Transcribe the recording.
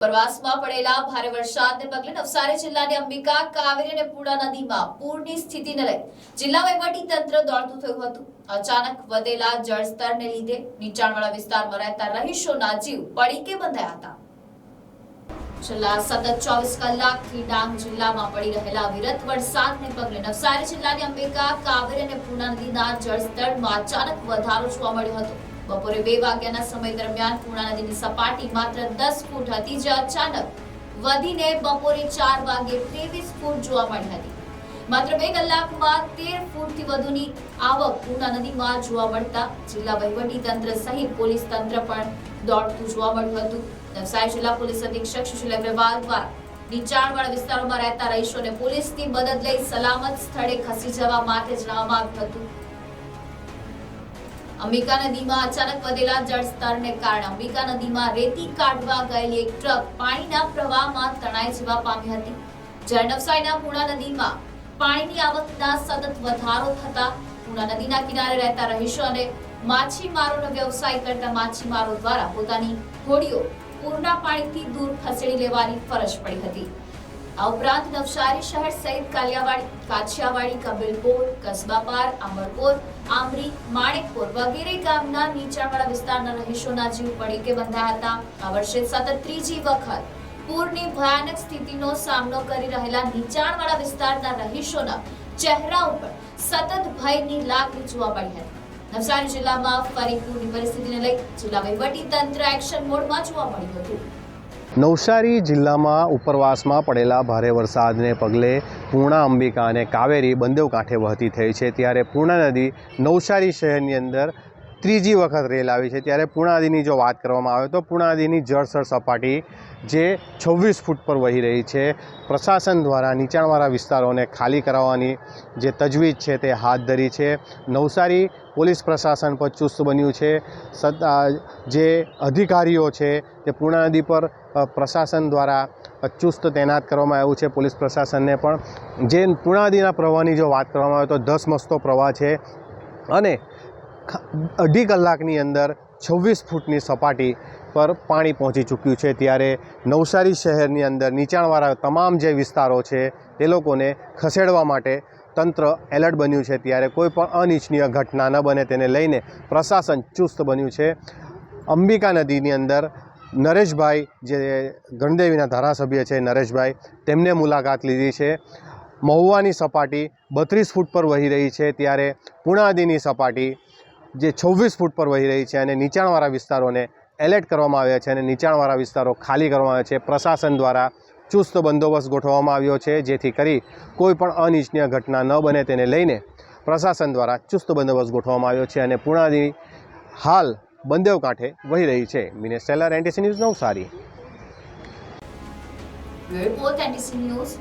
પ્રવાસમાં પડેલા ભારે વરસાદને પગલે નવસારી જિલ્લાની અંબિકા, કાવેરી અને પૂર્ણા નદીમાં પૂરની સ્થિતિને લઈ જિલ્લા વહીવટી દોડતું થયું હતું. અચાનક વધેલા જળસ્તરને લીધે નીચાણવાળા વિસ્તારમાં રહેતા રહીશોના જીવ પડીકે બંધાયા હતા. છેલ્લા સતત ચોવીસ કલાકથી ડાંગ જિલ્લામાં પડી રહેલા વિરત વરસાદને પગલે નવસારી જિલ્લાની અંબિકા, કાવેરી અને પૂર્ણા નદીના જળસ્તરમાં અચાનક વધારો જોવા મળ્યો હતો. બપોરે બે વાગ્યાના સમય દરમિયાન પૂર્ણા નદીની સપાટી માત્ર દસ ફૂટ હતી જે અચાનક વધીને બપોરે ચાર વાગે ત્રેવીસ ફૂટ જોવા મળી હતી. માત્ર બે કલાકમાં તેર ફૂટથી વધુની આવક પૂર્ણા નદીમાં જોવા મળતા જિલ્લા વહીવટી તંત્ર સહિત પોલીસ તંત્ર પણ દોડતું જોવા મળ્યું હતું. નવસારી જિલ્લા પોલીસ અધિક્ષક સુશીલ અગ્રવાલ દ્વારા નીચાણવાળા વિસ્તારોમાં રહેતા રહીશોને પોલીસની મદદ લઈ સલામત સ્થળે ખસી જવા માટે જણાવવામાં આવ્યું હતું. અંબિકા નદીમાં અચાનક વધેલા જળસ્તરને કારણે અંબિકા નદીમાં રેતી કાઢવા ગયેલી એક ટ્રક પાણીના પ્રવાહમાં તણાઈ જવા પામી હતી. જ્યારે નવસારીના પૂર્ણા નદીમાં પાણીની આવકના સતત વધારો થતા પૂર્ણા નદીના કિનારે રહેતા રહીશો અને માછીમારોનો વ્યવસાય કરતા માછીમારો દ્વારા પોતાની હોડીઓ પૂરના પાણીથી દૂર ખસેડી લેવાની ફરજ પડી હતી. આ ઉપરાંત નવસારી શહેર સહિત કાલિયાવાડી, કાછિયાવાડી, કબીલપુર કસબાપાર આંબળપુર આમરી, માણેકપુર વગેરે ગામના નીચાણવાળા વિસ્તારના રહીશોના જીવ પડીકે બંધાયા હતા. આ વર્ષે સતત ત્રીજી વખત પૂરની ભયાનક સ્થિતિનો સામનો કરી રહેલા નીચાણવાળા વિસ્તારના રહીશોના ચહેરા ઉપર સતત ભયની લાગણી જોવા મળી હતી. નવસારી જિલ્લામાં ફરી પૂરની પરિસ્થિતિને લઈ જિલ્લા વહીવટી તંત્ર એક્શન મોડમાં જોવા મળ્યું હતું. નવસારી જિલ્લામાં ઉપરવાસમાં પડેલા ભારે વરસાદને પગલે પૂર્ણા અંબિકા અને કાવેરી બંદેવ કાંઠે વહતી થઈ છે. ત્યારે પૂર્ણા નદી નવસારી શહેરની અંદર ત્રીજી વખત રેલ આવી છે. ત્યારે પૂર્ણાદિની જો વાત કરવામાં આવે તો પૂર્ણાદિની જળસર સપાટી જે છવ્વીસ ફૂટ પર વહી રહી છે. પ્રશાસન દ્વારા નીચાણવાળા વિસ્તારોને ખાલી કરાવવાની જે તજવીજ છે તે હાથ ધરી છે. નવસારી પોલીસ પ્રશાસન પર ચુસ્ત બન્યું છે. જે અધિકારીઓ છે તે પૂર્ણા પર પ્રશાસન દ્વારા ચુસ્ત તૈનાત કરવામાં આવ્યું છે. પોલીસ પ્રશાસનને પણ જે પૂર્ણા પ્રવાહની જો વાત કરવામાં આવે તો દસ મસ્તો પ્રવાહ છે. અને અઢી કલાકની અંદર છવ્વીસ ફૂટની સપાટી પર પાણી પહોંચી ચૂક્યું છે. ત્યારે નવસારી શહેરની અંદર નીચાણવાળા તમામ જે વિસ્તારો છે, તે લોકોને ખસેડવા માટે તંત્ર એલર્ટ બન્યું છે. ત્યારે કોઈ પણ અનિચ્છનીય ઘટના ન બને તેને લઈને પ્રશાસન ચુસ્ત બન્યું છે. અંબિકા નદીની અંદર નરેશભાઈ જે ગણદેવીના ધારાસભ્ય છે, નરેશભાઈ, તેમને મુલાકાત લીધી છે. મહુવાની સપાટી બત્રીસ ફૂટ પર વહી રહી છે. ત્યારે પુણાદીની સપાટી જે છવ્વીસ ફૂટ પર વહી રહી છે અને નીચાણવાળા વિસ્તારોને એલર્ટ કરવામાં આવ્યા છે અને નીચાણવાળા વિસ્તારો ખાલી કરવામાં આવ્યા છે. પ્રશાસન દ્વારા ચુસ્ત બંદોબસ્ત ગોઠવવામાં આવ્યો છે, જેથી કરી કોઈ પણ અનિચ્છનીય ઘટના ન બને તેને લઈને પ્રશાસન દ્વારા ચુસ્ત બંદોબસ્ત ગોઠવવામાં આવ્યો છે અને પૂર્ણાની હાલ બંદેવ કાંઠે વહી રહી છે. Minesh Selar NTC news Navsari. Report Navsari.